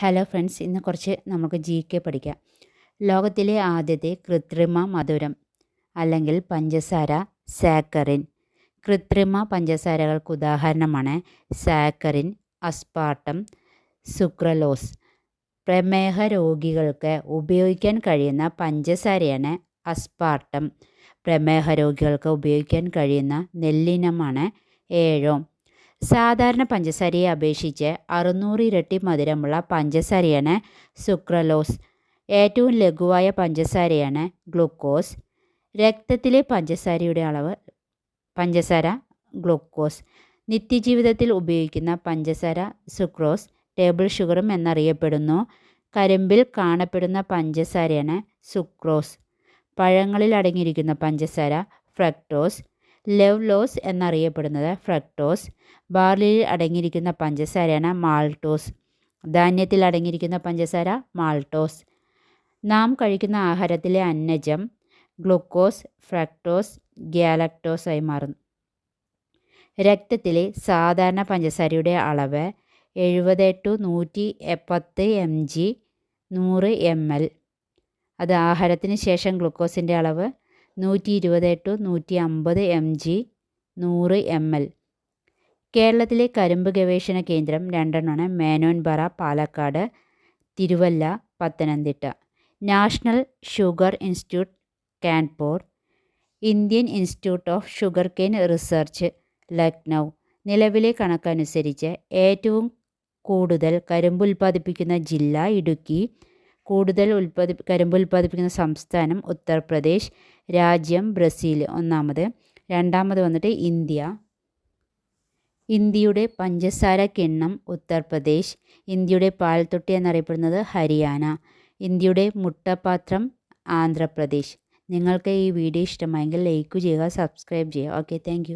Hello friends ഇന്ന് കുറച്ച് നമുക്ക് ജി കെ പഠിക്കാം. ലോകത്തിലെ ആദ്യത്തെ കൃത്രിമ മധുരം അല്ലെങ്കിൽ പഞ്ചസാര സാക്കറിൻ. കൃത്രിമ പഞ്ചസാരകൾക്ക് ഉദാഹരണമാണ് സാക്കറിൻ അസ്പാർട്ടം സുക്രലോസ്. പ്രമേഹ രോഗികൾക്ക് ഉപയോഗിക്കാൻ കഴിയുന്ന പഞ്ചസാരയാണ് അസ്പാർട്ടം. പ്രമേഹ രോഗികൾക്ക് ഉപയോഗിക്കാൻ കഴിയുന്ന നെല്ലിനമാണ് ഏഴോം. സാധാരണ പഞ്ചസാരയെ അപേക്ഷിച്ച് അറുന്നൂറ് ഇരട്ടി മധുരമുള്ള പഞ്ചസാരയാണ് സുക്രലോസ്. ഏറ്റവും ലഘുവായ പഞ്ചസാരയാണ് ഗ്ലൂക്കോസ്. രക്തത്തിലെ പഞ്ചസാരയുടെ അളവ് പഞ്ചസാര ഗ്ലൂക്കോസ്. നിത്യജീവിതത്തിൽ ഉപയോഗിക്കുന്ന പഞ്ചസാര സുക്രോസ് ടേബിൾ ഷുഗറും എന്നറിയപ്പെടുന്നു. കരിമ്പിൽ കാണപ്പെടുന്ന പഞ്ചസാരയാണ് സുക്രോസ്. പഴങ്ങളിൽ അടങ്ങിയിരിക്കുന്ന പഞ്ചസാര ഫ്രക്ടോസ്. ലെവ്ലോസ് എന്നറിയപ്പെടുന്നത് ഫ്രക്ടോസ്. ബാർലിയിൽ അടങ്ങിയിരിക്കുന്ന പഞ്ചസാരയാണ് മാൾട്ടോസ്. ധാന്യത്തിൽ അടങ്ങിയിരിക്കുന്ന പഞ്ചസാര മാൾട്ടോസ്. നാം കഴിക്കുന്ന ആഹാരത്തിലെ അന്നജം ഗ്ലൂക്കോസ് ഫ്രക്ടോസ് ഗ്യാലക്ടോസ് ആയി മാറുന്നു. രക്തത്തിലെ സാധാരണ പഞ്ചസാരയുടെ അളവ് എഴുപത് ടു നൂറ്റി പത്ത് എം ജി നൂറ് എം എൽ. അത് ആഹാരത്തിന് ശേഷം ഗ്ലൂക്കോസിന്റെ അളവ് നൂറ്റി ഇരുപത് ടു നൂറ്റി അമ്പത് എം ജി നൂറ് എം എൽ. കേരളത്തിലെ കരിമ്പ് ഗവേഷണ കേന്ദ്രം രണ്ടെണ്ണമാണ്. Menonpara Palakkad Thiruvalla Pathanamthitta. National sugar institute Kanpur. Indian institute of sugar cane research Lucknow. നിലവിലെ കണക്കനുസരിച്ച് ഏറ്റവും കൂടുതൽ കരിമ്പ് ഉൽപ്പാദിപ്പിക്കുന്ന ജില്ല ഇടുക്കി കൂടുതൽ ഉൽപ്പാദി കരിമ്പ് ഉൽപ്പാദിപ്പിക്കുന്ന സംസ്ഥാനം ഉത്തർപ്രദേശ് രാജ്യം ബ്രസീൽ ഒന്നാമത്. രണ്ടാമത് വന്നിട്ട് ഇന്ത്യ. ഇന്ത്യയുടെ പഞ്ചസാര കിണ്ണം ഉത്തർപ്രദേശ്. ഇന്ത്യയുടെ പാൽത്തൊട്ടി എന്നറിയപ്പെടുന്നത് ഹരിയാന. ഇന്ത്യയുടെ മുട്ടപാത്രം ആന്ധ്രാപ്രദേശ്. നിങ്ങൾക്ക് ഈ വീഡിയോ ഇഷ്ടമായെങ്കിൽ ലൈക്ക് ചെയ്യുക സബ്സ്ക്രൈബ് ചെയ്യുക. Okay thank